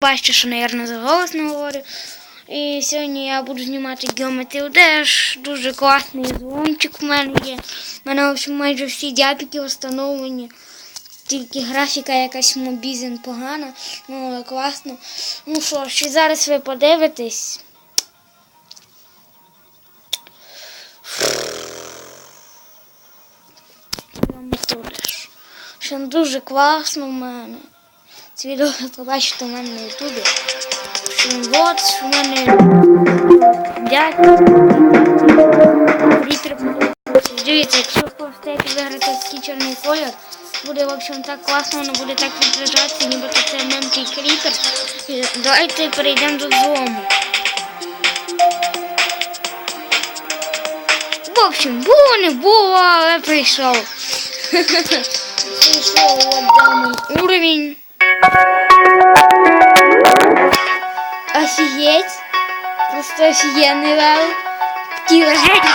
Бачите, що, мабуть, заголосно говорю. І сьогодні я буду знімати геометрію Dash. Дуже класний дзвончик в мене є. У мене в общем, майже всі дяпіки встановлені. Тільки графіка якась мобізен погана, ну але класно. Ну що ж, зараз ви подивитесь. Геометрію Dash. Що дуже класно в мене. Це відео побачите у мене на ютубі. Що от, що в мене дядько. Кріпер. Дивіться, якщо ви хочете виграти такий чорний колір, буде, в общем, так класно, воно буде так відражатися, ніби це мемкий кріпер. Давайте перейдемо до злому. В общем, було не було, але прийшов. Прийшов от дамон уровень. Офігеть. Просто левел. Такі легенькі.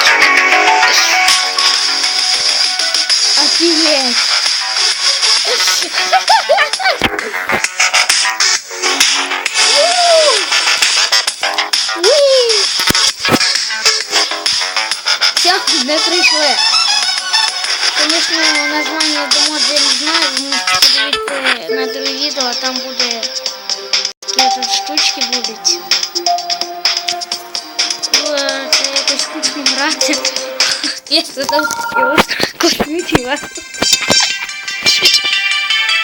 Офігеть. Все, ми прийшли. Звісно, названня домод я не знаю, подивитися на друге відео, там буде такі тут штучки будуть. Це якось скучно грати. Я задав космічила.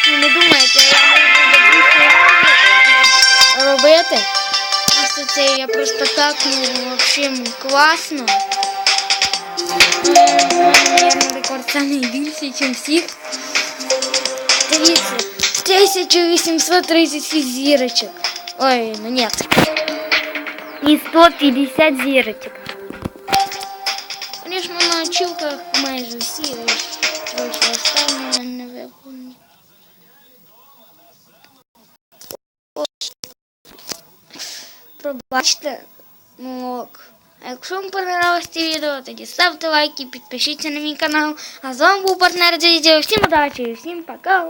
Ну, Не думайте, я можу робити. Просто це я просто так, ну, взагалі класно. Наверное, рекорд самий більший, ніж всіх. Дивіться, 1836 зірочок. Ой, ну нет. І 150 зірочок. Звісно, на очілках майже всі трохи останні не виповнені. Пробачте, ну ок. А якщо вам понравилось це відео, тоді ставте лайки, підпишіться на мій канал. А з вами був партнер для. Всім удачі всім пока.